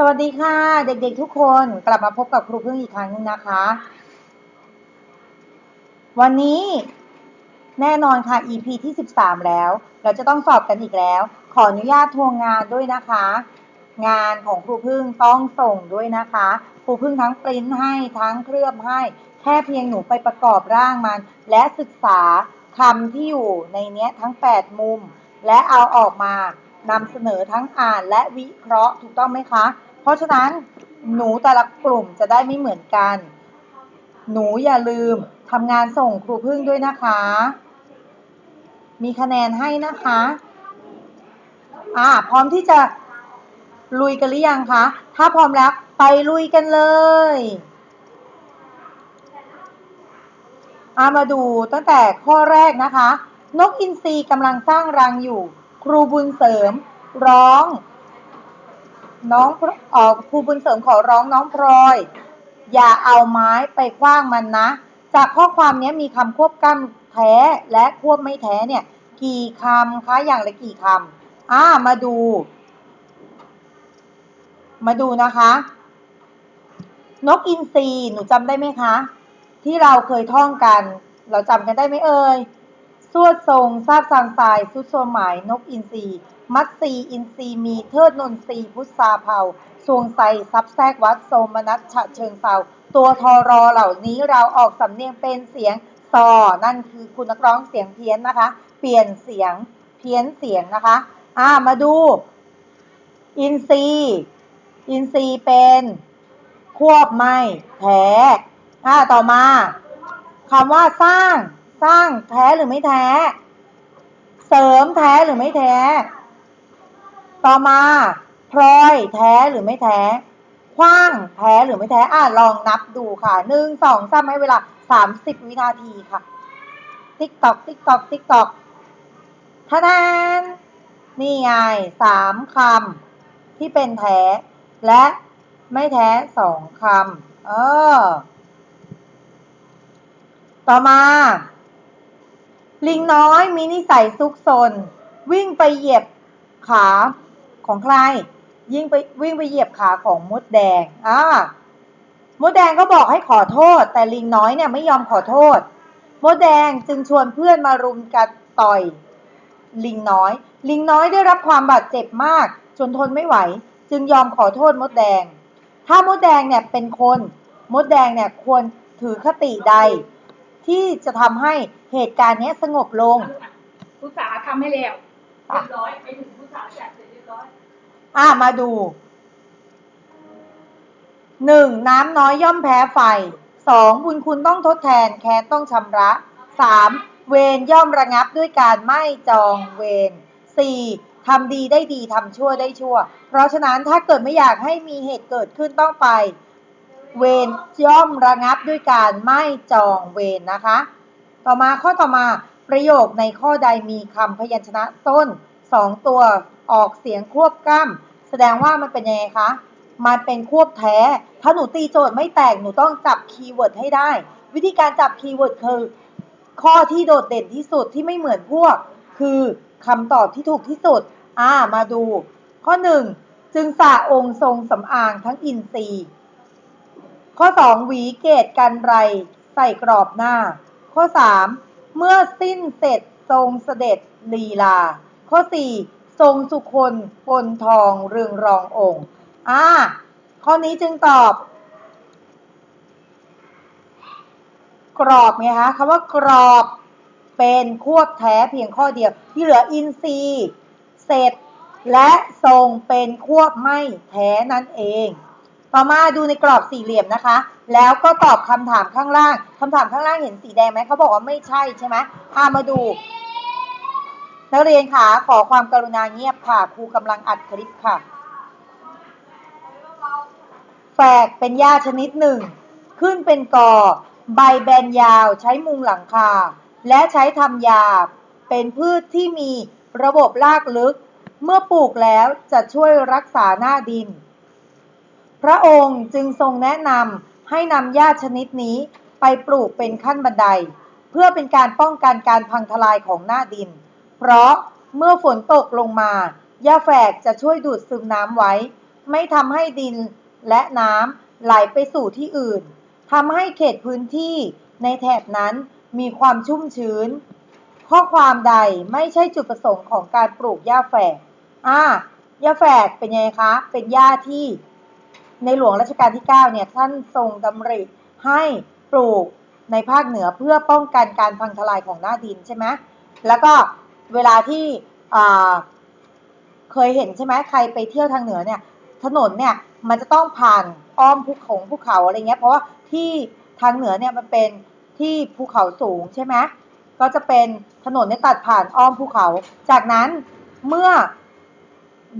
สวัสดีค่ะ เด็กๆทุกคนกลับมาพบกับครูพึ่งอีกครั้งนึงนะคะ วันนี้แน่นอนค่ะ EP ที่ 13 แล้ว เราจะต้องสอบกันอีกแล้ว ขออนุญาตทวงงานด้วยนะคะ งานของครูพึ่งต้องส่งด้วยนะคะ ครูพึ่งทั้งปริ้นให้ทั้งเคลือบให้ แค่เพียงหนูไปประกอบร่างมัน และศึกษาคำที่อยู่ในเนี้ยทั้ง 8 มุม และเอาออกมานำเสนอทั้งอ่านและวิเคราะห์ถูกต้องไหมคะ ราะฉะนั้นหนูแต่ละกลุ่มจะได้ไม่เหมือนกัน หนูอย่าลืมทำงานส่งครูพึ่งด้วยนะคะ มีคะแนนให้นะคะ อ่า พร้อมที่จะลุยกันหรือยังคะ ถ้าพร้อมแล้วไปลุยกันเลยอามาดูตั้งแต่ข้อแรกนะคะ นกอินทรีกำลังสร้างรังอยู่ ครูบุญเสริม ร้อง น้องเอ่อครูบุญเสริมขอร้องน้องพลอย อย่าเอาไม้ไปคว้างมันนะ จากข้อความนี้มีคำควบกล้ำแท้และควบไม่แท้เนี่ย กี่คำคะอย่างละกี่คำอ่ามาดู มาดูนะคะ นกอินทรีหนูจำได้ไหมคะ ที่เราเคยท่องกัน เราจำกันได้ไหมเอ่ยสวดทรงทราบสางสายสุดโสมหมายนกอินทรี มัตซีอินทรีมีเทิดนนทรีพุทธาเผาสวงไซซับแทกวัดโสมนัสฉะเชิงเซาตัวทอรอเหล่านี้เราออกสำเนียงเป็นเสียงซอนั่นคือคุณนักร้องเสียงเพี้ยนนะคะ เปลี่ยนเสียงเพี้ยนเสียงนะคะ อ่ามาดู อินทรีอินทรีเป็นควบไม่แท้อ่าต่อมาคำว่าสร้าง สร้างแท้หรือไม่แท้ เสริมแท้หรือไม่แท้ ต่อมาพลอยแท้หรือไม่แท้คว้างแท้หรือไม่แท้อ่าลองนับดูค่ะหนึ่งสองสามให้เวลาสามสิบวินาทีค่ะ ติ๊กตอกติ๊กตอกติ๊กตอกท่าแทนนี่ไงสามคำที่เป็นแท้ และไม่แท้สองคำเออ ต่อมา ลิงน้อยมีนิสัยซุกซนวิ่งไปเหยียบขา ของใคร ยิ่งไปวิ่งไปเหยียบขาของมดแดงอ่ามดแดงก็บอกให้ขอโทษ แต่ลิงน้อยเนี่ยไม่ยอมขอโทษ มดแดงจึงชวนเพื่อนมารุมกันต่อย ลิงน้อย ลิงน้อยได้รับความบาดเจ็บมาก จนทนไม่ไหว จึงยอมขอโทษมดแดง ถ้ามดแดงเนี่ยเป็นคน มดแดงเนี่ยควรถือคติใด ที่จะทำให้เหตุการณ์นี้สงบลงผู้สาทำให้แล้วเรียบร้อยไปถึงผู้สาจัดเสร็จเรียบร้อย อ่ามาดูหนึ่งน้ำน้อยย่อมแพ้ไฟสองบุญคุณต้องทดแทนแค้นต้องชำระสามเวรย่อมระงับด้วยการไม่จองเวรสี่ทำดีได้ดีทำชั่วได้ชั่ว เพราะฉะนั้นถ้าเกิดไม่อยากให้มีเหตุเกิดขึ้นต้องไป เวรย่อมระงับด้วยการไม่จองเวรนะคะ ต่อมาข้อต่อมาประโยคในข้อใดมีคำพยัญชนะต้น สองตัวออกเสียงควบกล้ำแสดงว่ามันเป็นยังไงคะ มันเป็นควบแท้ ถ้าหนูตีโจทย์ไม่แตกหนูต้องจับคีย์เวิร์ดให้ได้ วิธีการจับคีย์เวิร์ดคือ ข้อที่โดดเด่นที่สุดที่ไม่เหมือนพวก คือคำตอบที่ถูกที่สุด อ่า มาดู ข้อหนึ่งจึงสระองค์ทรงสำอางทั้งอินทรีย์ ข้อ 2 หวีเกตกันไร ใส่กรอบหน้า ข้อ 3 เมื่อสิ้นเสร็จทรงเสด็จลีลา ข้อ 4 ทรงสุคนปนทองเรืองรององค์อ่าข้อนี้จึงตอบ กรอบไงคะคำว่ากรอบเป็นควบแท้เพียงข้อเดียว ที่เหลืออินทรีย์เสร็จและทรงเป็นควบไม่แท้นั่นเอง ต่อมาดูในกรอบสี่เหลี่ยมนะคะ แล้วก็ตอบคำถามข้างล่างคำถามข้างล่างเห็นสีแดงไหมเขาบอกว่าไม่ใช่ใช่ไหมพามาดู นักเรียนคะขอความกรุณาเงียบค่ะครูกำลังอัดคลิปค่ะ แฝกเป็นหญ้าชนิดหนึ่ง ขึ้นเป็นกอ ใบแบนยาวใช้มุงหลังคา และใช้ทำยา เป็นพืชที่มีระบบรากลึก เมื่อปลูกแล้วจะช่วยรักษาหน้าดิน พระองค์จึงทรงแนะนำให้นำหญ้าชนิดนี้ไปปลูกเป็นขั้นบันได เพื่อเป็นการป้องกันการพังทลายของหน้าดิน เพราะเมื่อฝนตกลงมาหญ้าแฝกจะช่วยดูดซึมน้ำไว้ ไม่ทำให้ดินและน้ำไหลไปสู่ที่อื่นทำให้เขตพื้นที่ในแถบนั้นมีความชุ่มชื้น ข้อความใดไม่ใช่จุดประสงค์ของการปลูกหญ้าแฝกอ่าหญ้าแฝกเป็นไงคะ เป็นหญ้าที่ ในหลวงรัชกาลที่ 9 เนี่ยท่านทรงดำริให้ปลูกในภาคเหนือเพื่อป้องกันการพังทลายของหน้าดินใช่ไหมแล้วก็ เวลาที่เคยเห็นใช่ไหมใครไปเที่ยวทางเหนือเนี่ย ถนนเนี่ยมันจะต้องผ่านอ้อมภูเขาภูเขาอะไรเงี้ย เพราะว่าที่ทางเหนือเนี่ยมันเป็นที่ภูเขาสูงใช่ไหมก็จะเป็นถนนเนี่ยตัดผ่านอ้อมภูเขา จากนั้นเมื่อ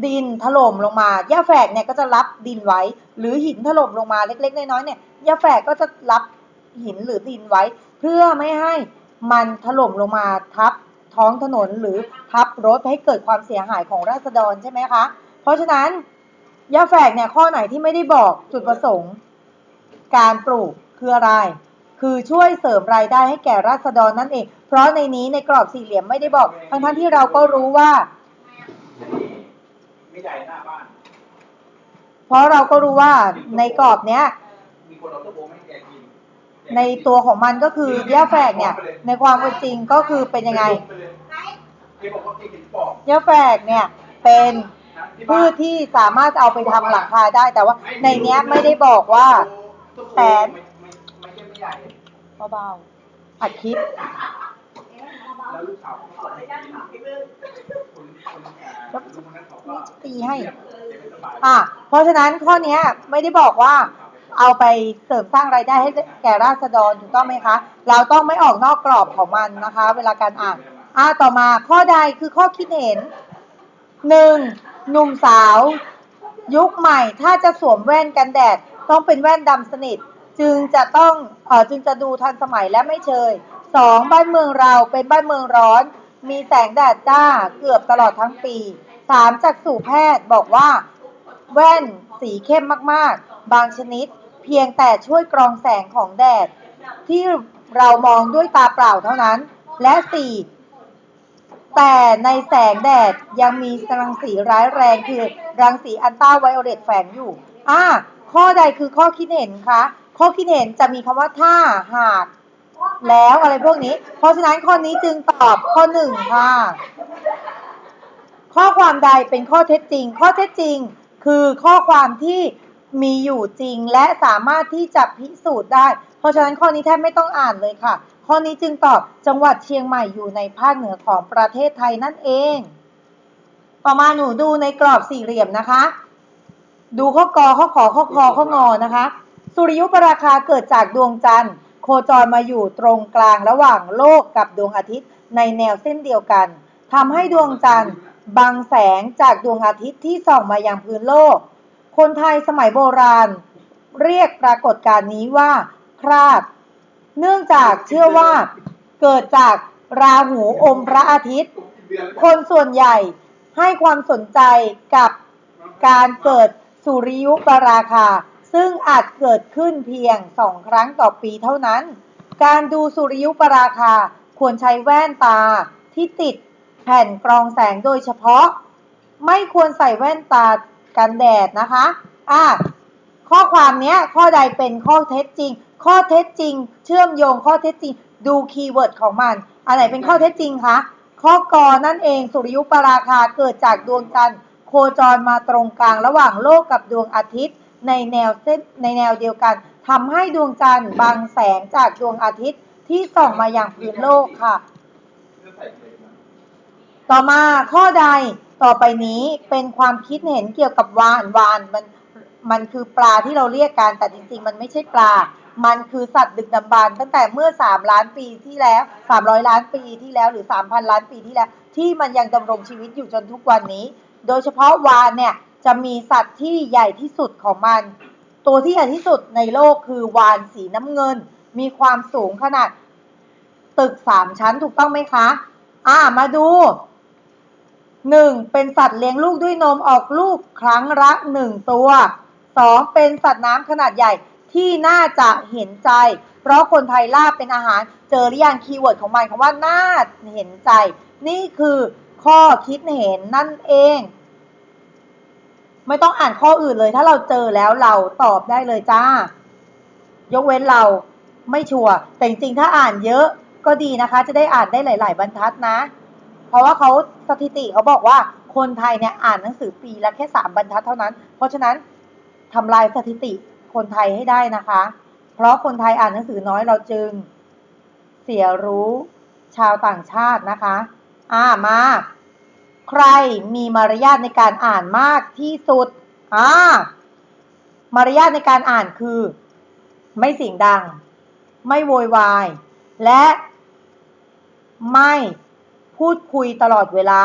ดินถล่มลงมาหญ้าแฝกเนี่ยก็จะรับดินไว้ หรือหินถล่มลงมาเล็ก ๆ น้อยๆเนี่ยหญ้าแฝกก็จะรับหินหรือดินไว้ เพื่อไม่ให้มันถล่มลงมาทับ ท้องถนนหรือทับรถให้เกิดความเสียหายของราษฎรใช่ไหมคะ เพราะฉะนั้นยาแฝกเนี่ยข้อไหนที่ไม่ได้บอกจุดประสงค์ การปลูกคืออะไร คือช่วยเสริมรายได้ให้แก่ราษฎรนั่นเอง เพราะในนี้ในกรอบสี่เหลี่ยมไม่ได้บอก ทั้งทั้งที่เราก็รู้ว่าไม่ใหญ่หน้าบ้าน เพราะเราก็รู้ว่าในกรอบเนี้ยมีคนเอาตัวโบให้แกกินในตัวของมันก็คือย่าแฝกเนี่ย ในความเป็นจริงก็คือเป็นยังไง เห็นปอบย่าแฝกเนี่ยเป็นนะที่พืบ้านชที่สามารถเอาไปทำหลังคาได้แต่ว่า ในเนี้ยไม่ได้บอกว่าตัวโบแสนไม่ไม่ไม่ใช่ไม่ใหญ่เบาๆอัดคลิปแล้วลูกสาวเขาก็ให้กินคนคนอ่าลุงคนนั้นเขาก็ตีให้แกไม่สบายอะเพราะฉะนั้นข้อเนี้ยไม่ได้บอกว่า เอาไปเสริมสร้างรายได้ให้แก่ราษฎรถูกต้องไหมคะ เราต้องไม่ออกนอกกรอบของมันนะคะ เวลาการอ่าน อะต่อมาข้อใดคือข้อคิดเห็นหนึ่งหนุ่มสาว ยุคใหม่ถ้าจะสวมแว่นกันแดด ต้องเป็นแว่นดำสนิท จึงจะต้องเออจึงจะดูทันสมัยและไม่เชยสองบ้านเมืองเราเป็นบ้านเมืองร้อน มีแสงแดดจ้าเกือบตลอดทั้งปีสามจากสู่แพทย์บอกว่า แว่นสีเข้มมากๆ บางชนิด เพียงแต่ช่วยกรองแสงของแดด ที่เรามองด้วยตาเปล่าเท่านั้น และสี่ แต่ในแสงแดดยังมีรังสีร้ายแรงคือรังสีอันต้าไวโอเลตแฝงอยู่ อ่า ข้อใดคือข้อคิดเห็นคะ ข้อคิดเห็นจะมีคำว่าถ้าหากแล้วอะไรพวกนี้ เพราะฉะนั้นข้อนี้จึงตอบข้อหนึ่งค่ะ ข้อความใดเป็นข้อเท็จจริง ข้อเท็จจริงคือข้อความที่มีอยู่จริงและสามารถที่จะพิสูจน์ได้ เพราะฉะนั้นข้อนี้แทบไม่ต้องอ่านเลยค่ะ ข้อนี้จึงตอบจังหวัดเชียงใหม่อยู่ในภาคเหนือของประเทศไทยนั่นเอง ต่อมาหนูดูในกรอบสี่เหลี่ยมนะคะ ดูข้อกอข้อขอข้อคอข้องอนะคะ สุริยุปราคาเกิดจากดวงจันทร์ โคจรมาอยู่ตรงกลางระหว่างโลกกับดวงอาทิตย์ในแนวเส้นเดียวกันทำให้ดวงจันทร์บังแสงจากดวงอาทิตย์ที่ส่องมายังพื้นโลก คนไทยสมัยโบราณ เรียกปรากฏการณ์นี้ว่า คราด เนื่องจากเชื่อว่าเกิดจากราหูอมพระอาทิตย์ คนส่วนใหญ่ให้ความสนใจกับการเกิดสุริยุปราคา ซึ่งอาจเกิดขึ้นเพียงสองครั้งต่อปีเท่านั้น การดูสุริยุปราคาควรใช้แว่นตาที่ติดแผ่นกรองแสงโดยเฉพาะ ไม่ควรใส่แว่นตากันแดดนะคะ อะ ข้อความเนี้ยข้อใดเป็นข้อเท็จจริง ข้อเท็จจริง เชื่อมโยงข้อเท็จจริง ดูคีย์เวิร์ดของมันอันไหนเป็นข้อเท็จจริงคะ ข้อกอนั่นเองสุริยุปราคาเกิดจากดวงจันทร์โคจรมาตรงกลางระหว่างโลกกับดวงอาทิตย์ ในแนวเส้นในแนวเดียวกันทำให้ดวงจันทร์บังแสงจากดวงอาทิตย์ที่ส่องมาอย่างพื้นโลกค่ะก็ใส่เลยนะต่อมาข้อใดต่อไปนี้เป็นความคิดเห็นเกี่ยวกับวานวานมันมันคือปลาที่เราเรียกกันแต่จริงๆ มันไม่ใช่ปลา มันคือสัตว์ดึกดำบรรพ์ตั้งแต่เมื่อ 3 ล้านปีที่แล้ว 300 ล้านปีที่แล้วหรือ 3,000 ล้านปีที่แล้ว ที่มันยังดำรงชีวิตอยู่จนทุกวันนี้ โดยเฉพาะวานเนี่ยจะมีสัตว์ที่ใหญ่ที่สุดของมัน ตัวที่ใหญ่ที่สุดในโลกคือวานสีน้ำเงิน มีความสูงขนาดตึกสามชั้นถูกต้องไหมคะ อ่ามาดูหนึ่งเป็นสัตว์เลี้ยงลูกด้วยนมออกลูกครั้งละหนึ่งตัวสองเป็นสัตว์น้ำขนาดใหญ่ ที่น่าจะเห็นใจ เพราะคนไทยลาบเป็นอาหารเจอหรือยังคีย์เวิร์ดของมันคำว่าน่าเห็นใจ นี่คือข้อคิดเห็นนั่นเอง ไม่ต้องอ่านข้ออื่นเลย ถ้าเราเจอแล้วเราตอบได้เลยจ้า ยกเว้นเราไม่ชัวร์แต่จริงๆถ้าอ่านเยอะก็ดีนะคะ จะได้อ่านได้หลาย ๆ บรรทัดนะ เพราะว่าเขาสถิติเขาบอกว่าคนไทยเนี่ยอ่านหนังสือปีละแค่สามบรรทัดเท่านั้น เพราะฉะนั้นทำลายสถิติ คนไทยให้ได้นะคะ เพราะคนไทยอ่านหนังสือน้อยเราจึงเสียรู้ชาวต่างชาตินะคะ อ่ามา ใครมีมารยาทในการอ่านมากที่สุด อ่า มารยาทในการอ่านคือ ไม่เสียงดัง ไม่โวยวาย และ ไม่พูดคุยตลอดเวลา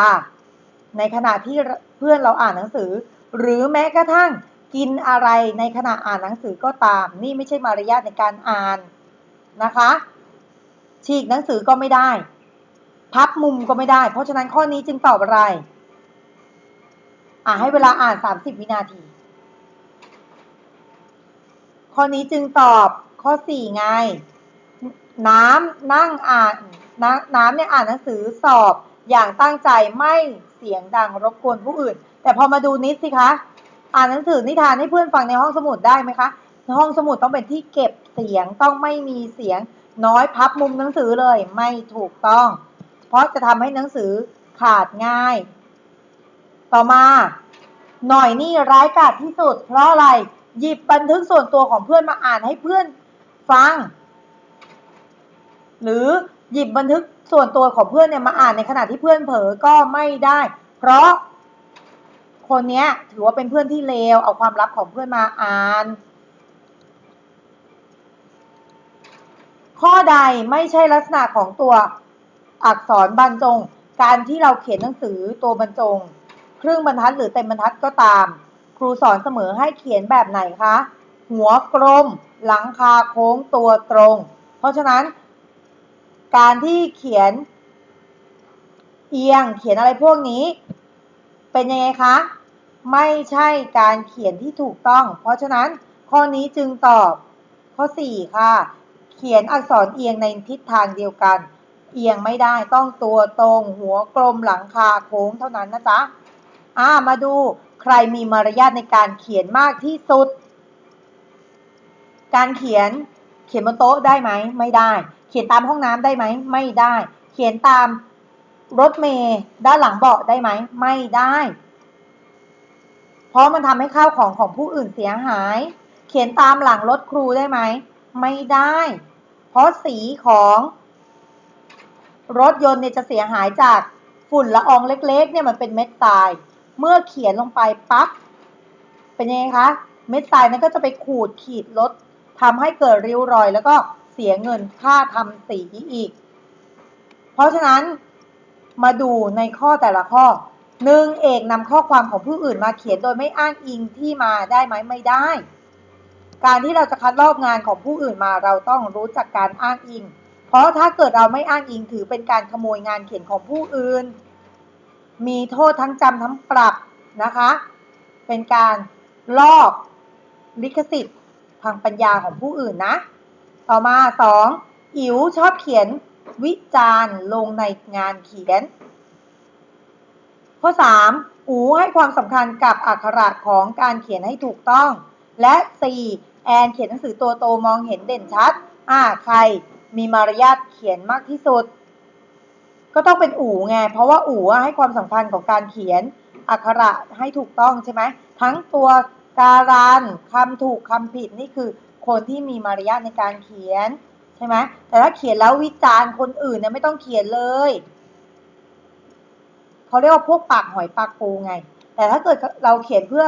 ในขณะที่เพื่อนเราอ่านหนังสือ หรือแม้กระทั่ง กินอะไรในขณะอ่านหนังสือก็ตาม นี่ไม่ใช่มารยาทในการอ่านนะคะ ฉีกหนังสือก็ไม่ได้ พับมุมก็ไม่ได้ เพราะฉะนั้นข้อนี้จึงตอบอะไร อ่าให้เวลาอ่าน 30 วินาที ข้อนี้จึงตอบข้อ 4 ไง น้ำนั่งอ่านนน้ำเนี่ยอ่านหนังสือสอบอย่างตั้งใจไม่เสียงดังรบกวนผู้อื่น แต่พอมาดูนิดสิคะ อ่านหนังสือนิทานให้เพื่อนฟังในห้องสมุดได้ไหมคะห้องสมุดต้องเป็นที่เก็บเสียงต้องไม่มีเสียงน้อยพับมุมหนังสือเลยไม่ถูกต้อง เพราะจะทำให้หนังสือขาดง่าย ต่อมา หน่อยนี่ร้ายกาจที่สุด เพราะอะไรหยิบบันทึกส่วนตัวของเพื่อนมาอ่านให้เพื่อนฟัง หรือหยิบบันทึกส่วนตัวของเพื่อนเนี่ยมาอ่านในขณะที่เพื่อนเผลอก็ไม่ได้ เพราะ คนเนี้ยถือว่าเป็นเพื่อนที่เลว เอาความลับของเพื่อนมาอ่าน ข้อใดไม่ใช่ลักษณะของตัวอักษรบรรจง การที่เราเขียนหนังสือตัวบรรจง ครึ่งบรรทัดหรือเต็มบรรทัดก็ตาม ครูสอนเสมอให้เขียนแบบไหนคะ หัวกลม หลังคาโค้งตัวตรง เพราะฉะนั้น การที่เขียนเอียงเขียนอะไรพวกนี้ เป็นยังไงคะ ไม่ใช่การเขียนที่ถูกต้อง เพราะฉะนั้นข้อนี้จึงตอบ ข้อ 4 ค่ะ เขียนอักษรเอียงในทิศทางเดียวกัน เอียงไม่ได้ต้องตัวตรง หัวกลมหลังคาโค้งเท่านั้นนะจ๊ะอ่ามาดูใครมีมารยาทในการเขียนมากที่สุด การเขียนเขียนบนโต๊ะได้ไหม ไม่ได้ เขียนตามห้องน้ำได้ไหม ไม่ได้ เขียนตาม รถเมย์ด้านหลังเบาะได้ไหม ไม่ได้ เพราะมันทำให้ข้าวของของผู้อื่นเสียหาย เขียนตามหลังรถครูได้ไหม ไม่ได้ เพราะสีของรถยนต์เนี่ยจะเสียหายจากฝุ่นละอองเล็ก ๆ เนี่ยมันเป็นเม็ดทราย เมื่อเขียนลงไปปั๊บเป็นยังไงคะ เม็ดทรายนั้นก็จะไปขูดขีดรถทำให้เกิดริ้วรอย แล้วก็เสียเงินค่าทำสีอีก เพราะฉะนั้น มาดูในข้อแต่ละข้อหนึ่งเอกนำข้อความของผู้อื่นมาเขียนโดยไม่อ้างอิงที่มาได้ไหมไม่ได้ การที่เราจะคัดลอกงานของผู้อื่นมาเราต้องรู้จักการอ้างอิง เพราะถ้าเกิดเราไม่อ้างอิงถือเป็นการขโมยงานเขียนของผู้อื่น มีโทษทั้งจำทั้งปรับนะคะ เป็นการลอกลิขสิทธิ์ทางปัญญาของผู้อื่นนะ ต่อมาสองอิ๋วชอบเขียน วิจารณ์ลงในงานเขียน ข้อ 3. อูให้ความสำคัญกับอักขระของการเขียนให้ถูกต้อง และ 4. แอนเขียนหนังสือตัวโตมองเห็นเด่นชัด อ่า ใครมีมารยาทเขียนมากที่สุด ก็ต้องเป็นอู่ไง เพราะว่าอู่ให้ความสำคัญของการเขียนอักขระให้ถูกต้องใช่ไหม ทั้งตัวการันคำถูกคำผิดนี่คือคนที่มีมารยาทในการเขียน ช่ไหมแต่ถ้าเขียนแล้ววิจารณ์คนอื่นเนี่ยไม่ต้องเขียนเลยเขาเรียกว่าพวกปากหอยปากปูไง แต่ถ้าเกิดเราเขียนเพื่อ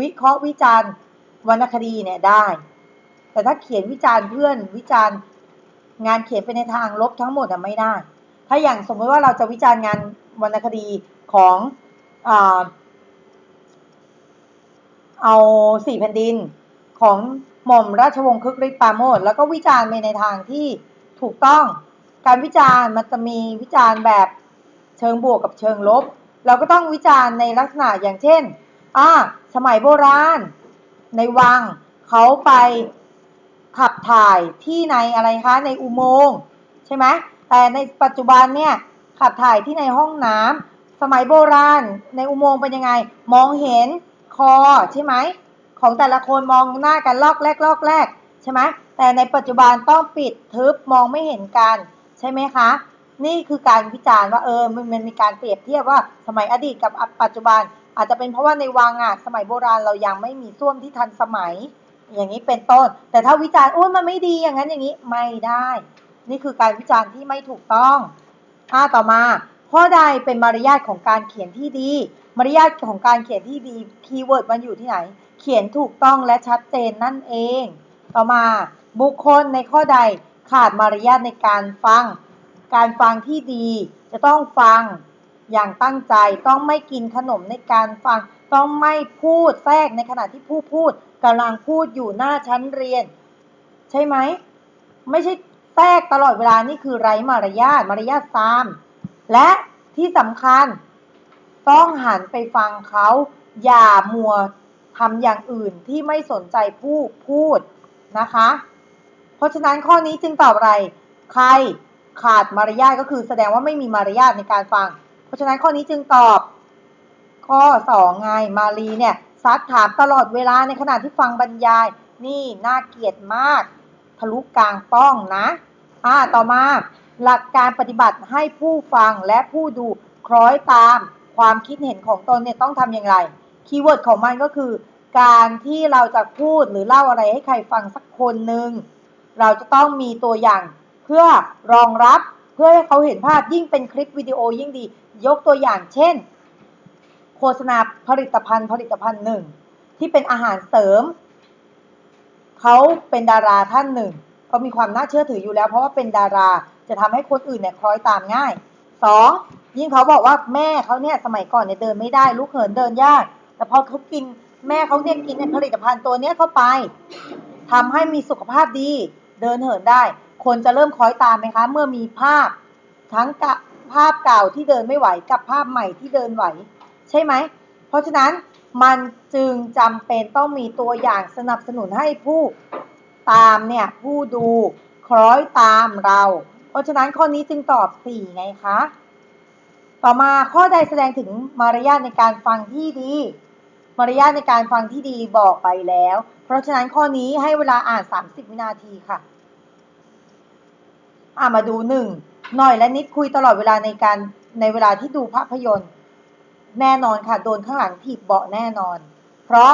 วิเคราะห์วิจารณ์วรรณคดีเนี่ยได้ แต่ถ้าเขียนวิจารณ์เพื่อนวิจารณ์งานเขียนไปในทางลบทั้งหมดอะไม่ได้ ถ้าอย่างสมมติว่าเราจะวิจารณ์งานวรรณคดีของอเอาสี่แผ่นดินของ หม่อมราชวงศ์คึกฤทธิ์ปราโมชแล้วก็วิจารณ์ไปในทางที่ถูกต้อง การวิจารณ์มันจะมีวิจารณ์แบบเชิงบวกกับเชิงลบ เราก็ต้องวิจารณ์ในลักษณะอย่างเช่นอ่าสมัยโบราณ ในวังเขาไปขับถ่ายที่ในอะไรคะในอุโมงค์ใช่ไหมแต่ในปัจจุบันเนี่ยขับถ่ายที่ในห้องน้ำสมัยโบราณ ในอุโมงค์เป็นยังไง มองเห็นคอใช่ไหม ของแต่ละคนมองหน้ากันลอกแรกลอกแรกใช่ไหมแต่ในปัจจุบันต้องปิดทึบมองไม่เห็นกันใช่ไหมคะ นี่คือการวิจารณ์ว่าเออมันมันมีการเปรียบเทียบว่าสมัยอดีตกับปัจจุบัน อาจจะเป็นเพราะว่าในวังอะสมัยโบราณเรายังไม่มีส้วมที่ทันสมัย อย่างนี้เป็นต้น แต่ถ้าวิจารณ์โอ้ยมันไม่ดีอย่างนั้นอย่างนี้ไม่ได้ นี่คือการวิจารณ์ที่ไม่ถูกต้องอ่าต่อมาข้อใดเป็นมารยาทของการเขียนที่ดี มารยาทของการเขียนที่ดีคีย์เวิร์ดมันอยู่ที่ไหน เขียนถูกต้องและชัดเจนนั่นเอง ต่อมาบุคคลในข้อใดขาดมารยาทในการฟัง การฟังที่ดีจะต้องฟังอย่างตั้งใจต้องไม่กินขนมในการฟัง ต้องไม่พูดแทรกในขณะที่ผู้พูดกำลังพูดอยู่หน้าชั้นเรียน ใช่ไหม ไม่ใช่แทรกตลอดเวลานี่คือไร้มารยาทมารยาทซามและที่สำคัญ ต้องหันไปฟังเขาอย่ามัวำอย่างอื่นที่ไม่สนใจผู้พูดนะคะ เพราะฉะนั้นข้อนี้จึงตอบอะไร ใครขาดมารยาทก็คือแสดงว่าไม่มีมารยาทในการฟัง เพราะฉะนั้นข้อนี้จึงตอบ ข้อสองไงมารีเนี่ยซักถามตลอดเวลาในขณะที่ฟังบรรยาย นี่น่าเกลียดมาก ทะลุกลางป้องนะอ่าต่อมาหลักการปฏิบัติให้ผู้ฟังและผู้ดูคล้อยตามความคิดเห็นของตนเนี่ยต้องทำอย่างไร คีย์เวิร์ดของมันก็คือ การที่เราจะพูดหรือเล่าอะไรให้ใครฟังสักคนหนึ่งเราจะต้องมีตัวอย่างเพื่อรองรับเพื่อให้เขาเห็นภาพยิ่งเป็นคลิปวิดีโอยิ่งดี ยกตัวอย่างเช่น โฆษณาผลิตภัณฑ์ผลิตภัณฑ์หนึ่ง ที่เป็นอาหารเสริม เขาเป็นดาราท่านหนึ่งเขามีความน่าเชื่อถืออยู่แล้ว เพราะว่าเป็นดาราจะทำให้คนอื่นเนี่ยคล้อยตามง่ายสองยิ่งเขาบอกว่าแม่เขาเนี่ยสมัยก่อนเนี่ยเดินไม่ได้ลุกเหินเดินยาก แต่พอเขากิน แม่เขาเนี่ยกินในผลิตภัณฑ์ตัวเนี้ยเข้าไปทำให้มีสุขภาพดี เดินเหินได้ คนจะเริ่มคล้อยตามไหมคะ เมื่อมีภาพทั้งกะภาพเก่าที่เดินไม่ไหวกับภาพใหม่ที่เดินไหว ใช่ไหม เพราะฉะนั้นมันจึงจำเป็นต้องมีตัวอย่างสนับสนุนให้ผู้ตามเนี่ยผู้ดูคล้อยตามเรา เพราะฉะนั้นข้อนี้จึงตอบสี่ไงคะ ต่อมาข้อใดแสดงถึงมารยาทในการฟังที่ดี มารยาทในการฟังที่ดีบอกไปแล้ว เพราะฉะนั้นข้อนี้ให้เวลาอ่าน 30 วินาทีค่ะ อ่ามาดูหนึ่งหน่อยและนิดคุยตลอดเวลาในการในเวลาที่ดูภาพยนตร์ แน่นอนค่ะ โดนข้างหลังถีบเบาะแน่นอน เพราะ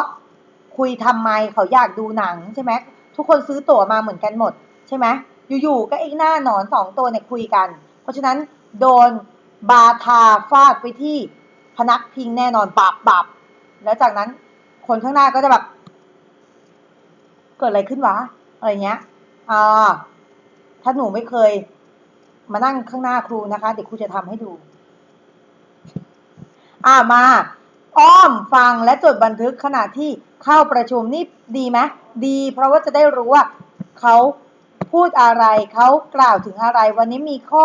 คุยทำไมเขาอยากดูหนังใช่ไหมทุกคนซื้อตั๋วมาเหมือนกันหมดใช่ไหมอยู่ๆก็ไอ้หน้าหนอนสองตัวเนี่ยคุยกัน เพราะฉะนั้นโดนบาทาฟาดไปที่พนักพิงแน่นอนปับปับ แล้วจากนั้นคนข้างหน้าก็จะแบบ เกิดอะไรขึ้นวะอะไรเงี้ยอ่าถ้าหนูไม่เคย มานั่งข้างหน้าครูนะคะ เดี๋ยวครูจะทำให้ดู อ่ามา อ้อมฟังและจดบันทึกขณะที่เข้าประชุมนี่ดีไหมดี เพราะว่าจะได้รู้ว่าเขาพูดอะไรเขากล่าวถึงอะไร วันนี้มีข้อ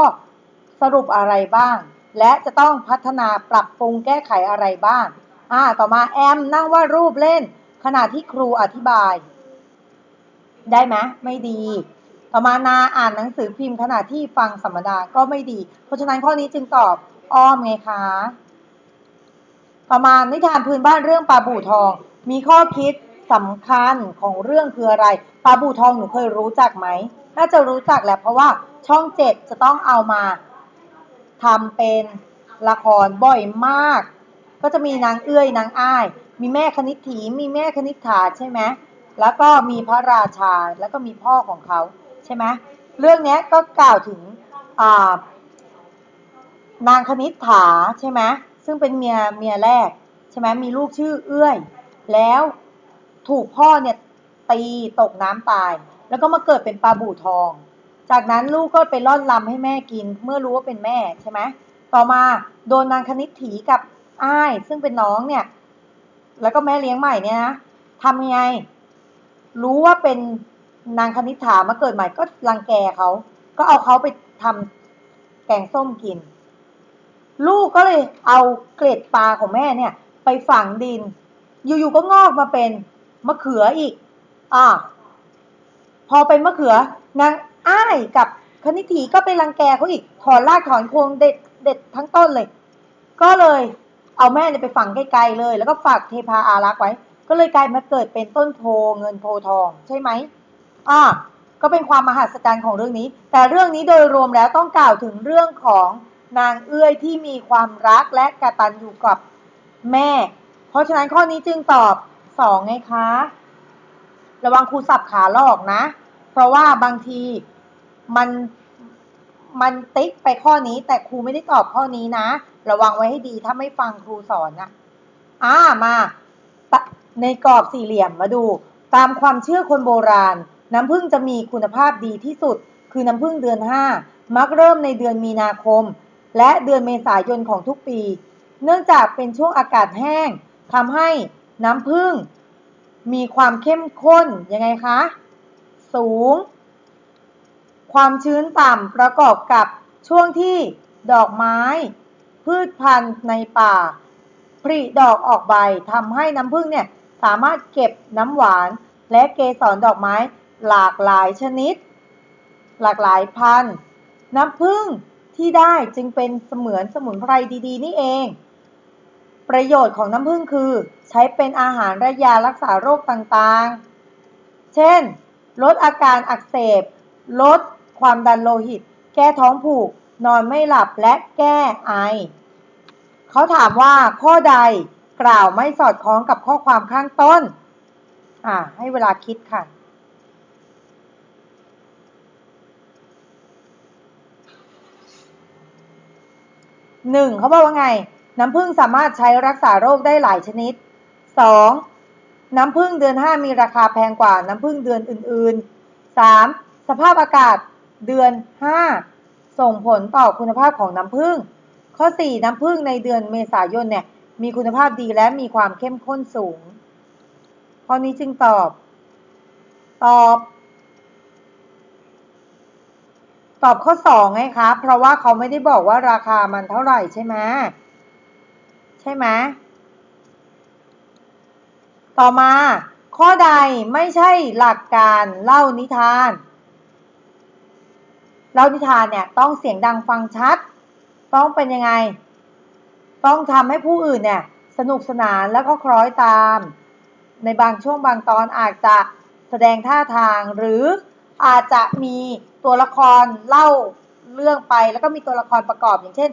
สรุปอะไรบ้าง และจะต้องพัฒนาปรับปรุงแก้ไขอะไรบ้าง อ่าต่อมาแอมนั่งวาดรูปเล่น ขณะที่ครูอธิบาย ได้ไหมไม่ดี ต่อมานาอ่านหนังสือพิมพ์ขณะที่ฟังสัมมนาก็ไม่ดี เพราะฉะนั้นข้อนี้จึงตอบอ้อมไงคะ ต่อมานิทานพื้นบ้านเรื่องปลาบู่ทอง มีข้อคิดสำคัญของเรื่องคืออะไรปลาบู่ทองหนูเคยรู้จักไหมน่าจะรู้จักแหละเพราะว่าช่องเจ็ดจะต้องเอามาทำเป็นละครบ่อยมาก ก็จะมีนางเอื้อยนางอ้าย มีแม่คณิตถีมีแม่คณิษฐาใช่ไหมแล้วก็มีพระราชาแล้วก็มีพ่อของเขาใช่ไหมเรื่องเนี้ยก็กล่าวถึงนางคณิษฐาใช่ไหมซึ่งเป็นเมียเมียแรกใช่ไหมมีลูกชื่อเอื้อย แล้วถูกพ่อเนี่ยตีตกน้ำตาย แล้วก็มาเกิดเป็นปลาบู่ทอง จากนั้นลูกก็ไปล่อนลำให้แม่กิน เมื่อรู้ว่าเป็นแม่ใช่ไหมต่อมาโดนนางคณิตถีกับ อ้ายซึ่งเป็นน้องเนี่ย แล้วก็แม่เลี้ยงใหม่เนี่ยนะทำยังไง รู้ว่าเป็นนางคณิษฐามาเกิดใหม่ก็รังแกเขา ก็เอาเขาไปทำแกงส้มกิน ลูกก็เลยเอาเกล็ดปลาของแม่เนี่ย ไปฝังดิน อยู่ๆก็งอกมาเป็นมะเขืออีก อ่า พอเป็นมะเขือนางอ้ายกับคณิถีก็ไปรังแกเขาอีกถอนรากถอนโคนเด็ดเด็ดทั้งต้นเลย ก็เลย เอาแม่เนี่ยไปฝังไกลๆเลย แล้วก็ฝากเทพาอารักษ์ไว้ ก็เลยกลายมาเกิดเป็นต้นโพเงินโพทองใช่ไหมอ่าก็เป็นความมหัศจรรย์ของเรื่องนี้ แต่เรื่องนี้โดยรวมแล้วต้องกล่าวถึงเรื่องของนางเอื้อยที่มีความรักและกะตัญญูกับแม่ เพราะฉะนั้นข้อนี้จึงตอบสองไงคะ ระวังครูสับขาหลอกนะ เพราะว่าบางทีมันมันติ๊กไปข้อนี้แต่ครูไม่ได้ตอบข้อนี้นะ ระวังไว้ให้ดีถ้าไม่ฟังครูสอนนะอ่ามาในกรอบสี่เหลี่ยมมาดู ตามความเชื่อคนโบราณ น้ำผึ้งจะมีคุณภาพดีที่สุด คือน้ำผึ้งเดือน 5 มักเริ่มในเดือนมีนาคม และเดือนเมษายนของทุกปี เนื่องจากเป็นช่วงอากาศแห้งทำให้น้ำผึ้งมีความเข้มข้นยังไงคะ สูง ความชื้นต่ำประกอบกับช่วงที่ดอกไม้ พืชพันธุ์ในป่าผลิดอกออกใบทำให้น้ำผึ้งเนี่ยสามารถเก็บน้ำหวาน และเกสรดอกไม้หลากหลายชนิด หลากหลายพันธุ์ น้ำผึ้งที่ได้จึงเป็นเสมือนสมุนไพรดีๆ นี่เอง ประโยชน์ของน้ำผึ้งคือ ใช้เป็นอาหารและยารักษาโรคต่างๆ เช่น ลดอาการอักเสบ ลดความดันโลหิต แก้ท้องผูก นอนไม่หลับและแก้ไอ เขาถามว่าข้อใดกล่าวไม่สอดคล้องกับข้อความข้างต้น อ่า ให้เวลาคิดค่ะ หนึ่งเขาบอกว่าไง น้ำผึ้งสามารถใช้รักษาโรคได้หลายชนิด สองน้ำผึ้งเดือนห้ามีราคาแพงกว่าน้ำผึ้งเดือนอื่นๆสามสภาพอากาศเดือนห้า ส่งผลต่อคุณภาพของน้ำผึ้งข้อสี่น้ำผึ้งในเดือนเมษายนเนี่ยมีคุณภาพดีและมีความเข้มข้นสูง ข้อนี้จึงตอบ ตอบ ตอบข้อสองไงคะ เพราะว่าเขาไม่ได้บอกว่าราคามันเท่าไหร่ใช่ไหมใช่ไหมต่อมาข้อใดไม่ใช่หลักการเล่านิทาน เล่านิทานเนี่ยต้องเสียงดังฟังชัด ต้องเป็นยังไง ต้องทำให้ผู้อื่นเนี่ยสนุกสนานแล้วก็คล้อยตาม ในบางช่วงบางตอนอาจจะแสดงท่าทางหรืออาจจะมีตัวละครเล่าเรื่องไป แล้วก็มีตัวละครประกอบอย่างเช่น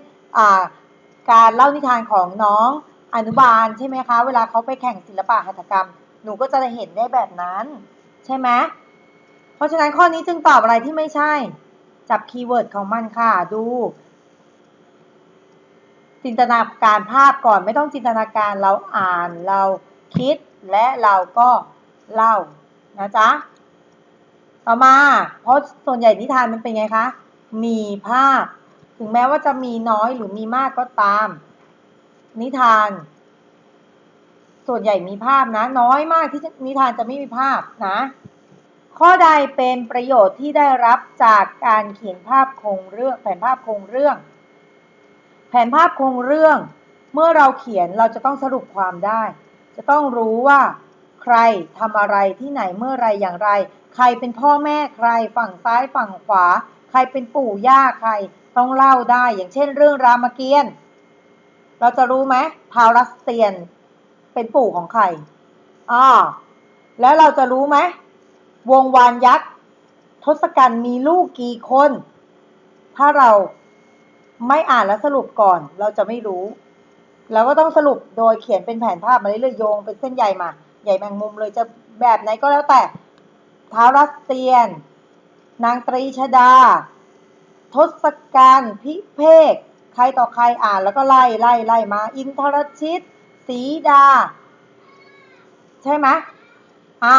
การเล่านิทานของน้องอนุบาลใช่ไหมคะ เวลาเขาไปแข่งศิลปะหัตถกรรม หนูก็จะเห็นได้แบบนั้น ใช่ไหมเพราะฉะนั้นข้อนี้จึงตอบอะไรที่ไม่ใช่ จับคีย์เวิร์ดของมันค่ะ ดู จินตนาการภาพก่อนไม่ต้องจินตนาการเราอ่านเราคิดและเราก็เล่านะจ๊ะ ต่อมา เพราะส่วนใหญ่นิทานมันเป็นไงคะ มีภาพ ถึงแม้ว่าจะมีน้อยหรือมีมากก็ตาม นิทาน ส่วนใหญ่มีภาพนะ น้อยมากที่นิทานจะไม่มีภาพนะ ข้อใดเป็นประโยชน์ที่ได้รับจากการเขียนภาพโครงเรื่อง แผนภาพโครงเรื่อง แผนภาพโครงเรื่อง เมื่อเราเขียนเราจะต้องสรุปความได้ จะต้องรู้ว่าใครทำอะไรที่ไหนเมื่อไรอย่างไร ใครเป็นพ่อแม่ใคร ฝั่งซ้ายฝั่งขวา ใครเป็นปู่ย่าใคร ต้องเล่าได้ อย่างเช่น เรื่องรามเกียรติ์เราจะรู้ไหมทาวรัสเตียน เป็นปู่ของใครอ่าแล้วเราจะรู้ไหม วงวานยักษ์ ทศกัณฐ์มีลูกกี่คน ถ้าเราไม่อ่านและสรุปก่อนเราจะไม่รู้ เราก็ต้องสรุปโดยเขียนเป็นแผนภาพมาเรื่อยๆโยงเป็นเส้นใหญ่มา ใหญ่แมงมุมเลยจะแบบไหนก็แล้วแต่ท้าวรัสเตียน นางตรีชดา ทศกัณฐ์พิเภกใครต่อใครอ่านแล้วก็ไล่ไล่ไล่มา อินทรชิตสีดา ใช่ไหมอ่า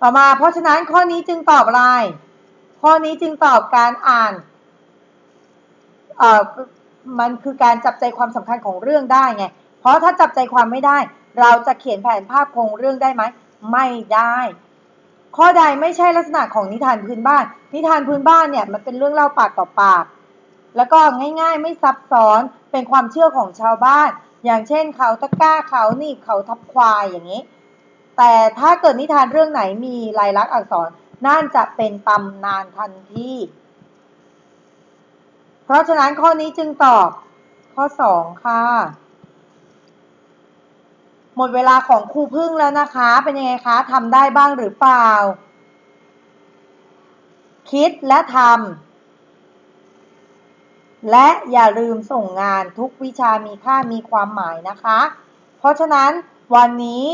ต่อมาเพราะฉะนั้นข้อนี้จึงตอบอะไร ข้อนี้จึงตอบการอ่านเอ่อมันคือการจับใจความสำคัญของเรื่องได้ไง เพราะถ้าจับใจความไม่ได้ เราจะเขียนแผนภาพโครงเรื่องได้ไหม ไม่ได้ ข้อใดไม่ใช่ลักษณะของนิทานพื้นบ้าน นิทานพื้นบ้านเนี่ยมันเป็นเรื่องเล่าปากต่อปาก แล้วก็ง่ายๆ ไม่ซับซ้อนเป็นความเชื่อของชาวบ้าน อย่างเช่นเขาตะก้าเขาหนีบเขาทับควายอย่างนี้ แต่ถ้าเกิดนิทานเรื่องไหนมีลายลักษณ์อักษรนั่นจะเป็นตำนานทันที เพราะฉะนั้นข้อนี้จึงตอบข้อสองค่ะ หมดเวลาของครูพึ่งแล้วนะคะ เป็นยังไงคะทำได้บ้างหรือเปล่า คิดและทำและอย่าลืมส่งงานทุกวิชามีค่ามีความหมายนะคะ เพราะฉะนั้นวันนี้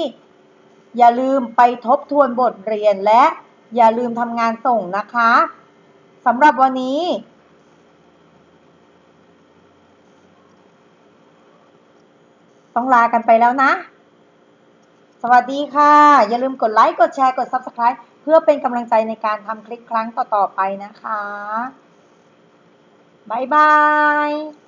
อย่าลืมไปทบทวนบทเรียนและอย่าลืมทำงานส่งนะคะสำหรับวันนี้ ต้องลากันไปแล้วนะ สวัสดีค่ะ อย่าลืมกดไลค์ กดแชร์ กด Subscribe เพื่อเป็นกำลังใจในการทำคลิปครั้งต่อ ๆ ไปนะคะ บ๊ายบาย